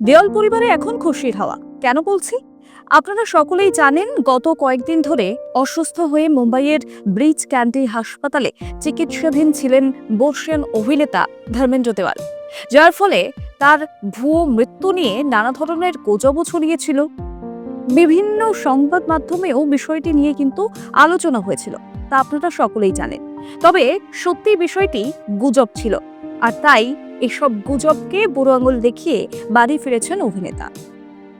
দেওয়াল পরিবারে এখন খুশির হাওয়া। কেন বলছি? আপনারা সকলেই জানেন, গত কয়েকদিন ধরে অসুস্থ হয়ে মুম্বাইয়ের ব্রিজ ক্যান্ডি হাসপাতালে চিকিৎসাধীন ছিলেন বর্ষিয়ান অভিনেতা ধর্মেন্দ্র দেওয়াল। যার ফলে তার ভুয়ো মৃত্যু নিয়ে নানা ধরনের গুজবও ছড়িয়েছিল। বিভিন্ন সংবাদ মাধ্যমেও বিষয়টি নিয়ে কিন্তু আলোচনা হয়েছিল, তা আপনারা সকলেই জানেন। তবে সত্যি বিষয়টি গুজব ছিল, আর তাই এসব গুজবকে বুড়ো আঙুল দেখিয়ে বাড়ি ফিরেছেন অভিনেতা।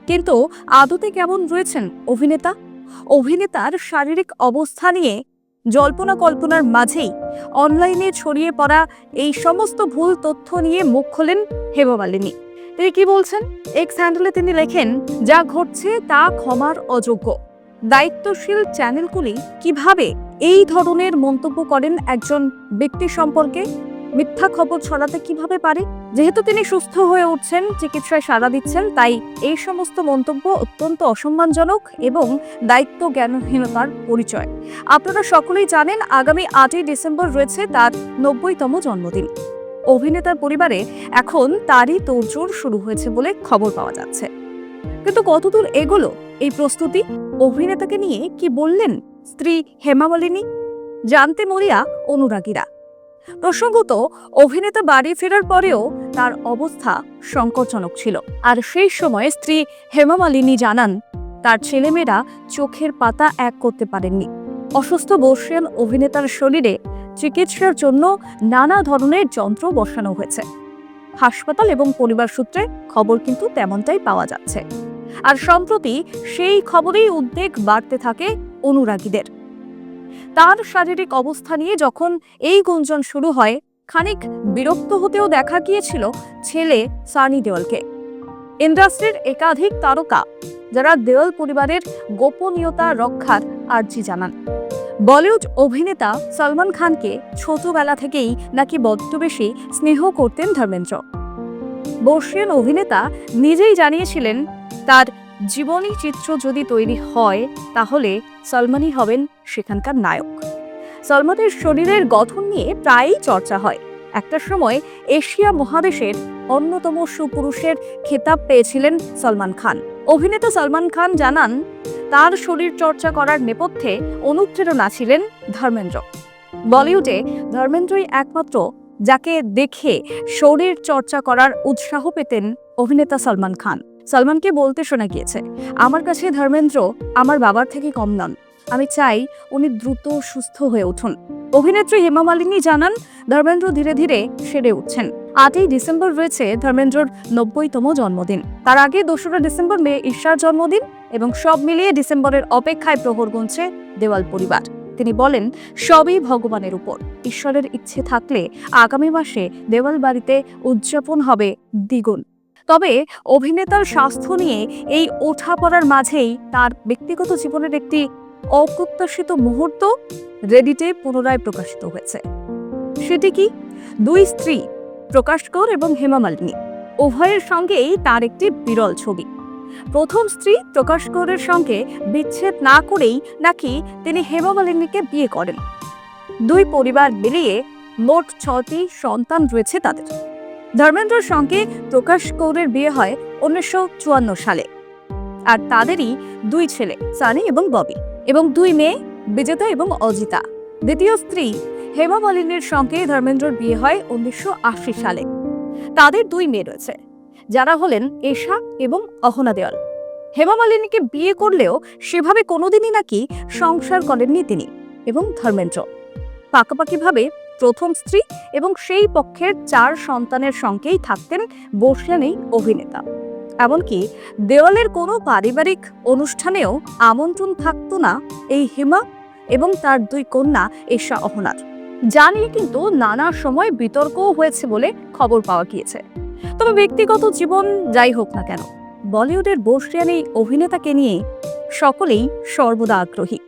কিন্তু আদতে কেমন রয়েছেন অভিনেতা? অভিনেতার শারীরিক অবস্থা নিয়ে জল্পনা কল্পনার মাঝেই অনলাইনে ছড়িয়ে পড়া এই সমস্ত ভুল তথ্য নিয়ে মুখ খোলেন হেমা মালিনী তিনি কি বলছেন? এক্স হ্যান্ডেলে তিনি লেখেন, যা ঘটছে তা ক্ষমার অযোগ্য। দায়িত্বশীল চ্যানেলগুলি কীভাবে এই ধরনের মন্তব্য করেন একজন ব্যক্তি সম্পর্কে? মিথ্যা খবর ছড়াতে কীভাবে পারে? যেহেতু তিনি সুস্থ হয়ে উঠছেন, চিকিৎসায় সাড়া দিচ্ছেন, তাই এই সমস্ত মন্তব্য অত্যন্ত অসম্মানজনক এবং দায়িত্ব জ্ঞানহীনতার পরিচয়। আপনারা সকলেই জানেন, আগামী আটই ডিসেম্বর রয়েছে তার নব্বইতম জন্মদিন। অভিনেতার পরিবারে এখন তারই তোড়জোড় শুরু হয়েছে বলে খবর পাওয়া যাচ্ছে। কিন্তু কতদূর এগোলো এই প্রস্তুতি? অভিনেতাকে নিয়ে কি বললেন স্ত্রী হেমা মালিনী জানতে মরিয়া অনুরাগীরা। প্রসঙ্গত, অভিনেতা বাড়ি ফেরার পরেও তার অবস্থা সংকটজনক ছিল। আর সেই সময় স্ত্রী হেমা মালিনী জানান, তার ছেলেমেয়েরা চোখের পাতা এক করতে পারেননি। অসুস্থ বর্ষিয়ান অভিনেতার শরীরে চিকিৎসার জন্য নানা ধরনের যন্ত্র বসানো হয়েছে। হাসপাতাল এবং পরিবার সূত্রে খবর কিন্তু তেমনটাই পাওয়া যাচ্ছে। আর সম্প্রতি সেই খবরেই উদ্বেগ বাড়তে থাকে অনুরাগীদের। তার শারীরিক অবস্থা নিয়ে যখন এই গুঞ্জন শুরু হয়, খানিক বিরক্ত হতেও দেখা গিয়েছিল ছেলে সানি দেওয়ালকে। ইন্ডাস্ট্রির একাধিক তারকা, যারা দেওয়াল পরিবারের গোপনীয়তা রক্ষার আর্জি জানান। বলিউড অভিনেতা সলমান খানকে ছোটবেলা থেকেই নাকি বড্ড বেশি স্নেহ করতেন ধর্মেন্দ্র। বর্ষিয়ান অভিনেতা নিজেই জানিয়েছিলেন, তার জীবনী চিত্র যদি তৈরি হয়, তাহলে সলমানই হবেন সেখানকার নায়ক। সলমানের শরীরের গঠন নিয়ে প্রায়ই চর্চা হয়। একটা সময় এশিয়া মহাদেশের অন্যতম সুপুরুষের খেতাব পেয়েছিলেন সলমান খান। অভিনেতা সলমান খান জানান, তার শরীর চর্চা করার নেপথ্যে অনুপ্রেরণা ছিলেন ধর্মেন্দ্র। বলিউডে ধর্মেন্দ্রই একমাত্র যাকে দেখে শরীর চর্চা করার উৎসাহ পেতেন অভিনেতা সলমান খান। সলমানকে বলতে শোনা গিয়েছে, আমার কাছে ধর্মেন্দ্র আমার বাবার থেকে কম নন। আমি চাই উনি দ্রুত সুস্থ হয়ে উঠুন। অভিনেত্রী হেমা মালিনী জানান, ধর্মেন্দ্র ধীরে ধীরে সেরে উঠছেন। আটই ডিসেম্বর রয়েছে ধর্মেন্দ্রর নব্বইতম জন্মদিন। তার আগে দোসরা ডিসেম্বর মেয়ে ঈশার জন্মদিন এবং সব মিলিয়ে ডিসেম্বরের অপেক্ষায় প্রহর গুনছে দেওয়াল পরিবার। তিনি বলেন, সবই ভগবানের উপর। ঈশ্বরের ইচ্ছে থাকলে আগামী মাসে দেওয়াল বাড়িতে উদযাপন হবে দ্বিগুণ। তবে অভিনেতার স্বাস্থ্য নিয়ে এই ওঠা পড়ার মাঝেই তার ব্যক্তিগত জীবনের একটি অপ্রত্যাশিত মুহূর্ত রেডিটে পুনরায় প্রকাশিত হয়েছে। সেটি কি? দুই স্ত্রী, প্রকাশ কর এবং হেমা মালিনী, উভয়ের সঙ্গেই তার একটি বিরল ছবি। প্রথম স্ত্রী প্রকাশ কৌরের সঙ্গে বিচ্ছেদ না করেই নাকি তিনি হেমা মালিনীকে বিয়ে করেন। দুই পরিবার মিলিয়ে মোট ছটি সন্তান রয়েছে তাদের। ধর্মেন্দ্রর সঙ্গে প্রকাশ কৌরের বিয়ে হয় উনিশশো চুয়ান্ন সালে। আর তাদেরই দুই ছেলে, সানি এবং ববি। এবং দুই মেয়ে, বিজেতা এবং অজিতা। দ্বিতীয় স্ত্রী হেমা মালিনীর সঙ্গে ধর্মেন্দ্রর বিয়ে হয় উনিশশো আশি সালে। তাদের দুই মেয়ে রয়েছে, যারা হলেন এশা এবং অহনা দেওয়াল। হেমা মালিনীকে বিয়ে করলেও সেভাবে কোনোদিনই নাকি সংসার করেননি তিনি এবং ধর্মেন্দ্র। পাকাপাকিভাবে প্রথম স্ত্রী এবং সেই পক্ষের চার সন্তানের সঙ্গেই থাকতেন বর্ষিয়ান এই অভিনেতা। এমনকি দেওয়ালের কোনো পারিবারিক অনুষ্ঠানেও আমন্ত্রণ থাকতো না এই হেমা এবং তার দুই কন্যা এশা অহনার। যা নিয়ে কিন্তু নানা সময় বিতর্কও হয়েছে বলে খবর পাওয়া গিয়েছে। তবে ব্যক্তিগত জীবন যাই হোক না কেন, বলিউডের বর্ষিয়ান এই অভিনেতাকে নিয়ে সকলেই সর্বদা আগ্রহী।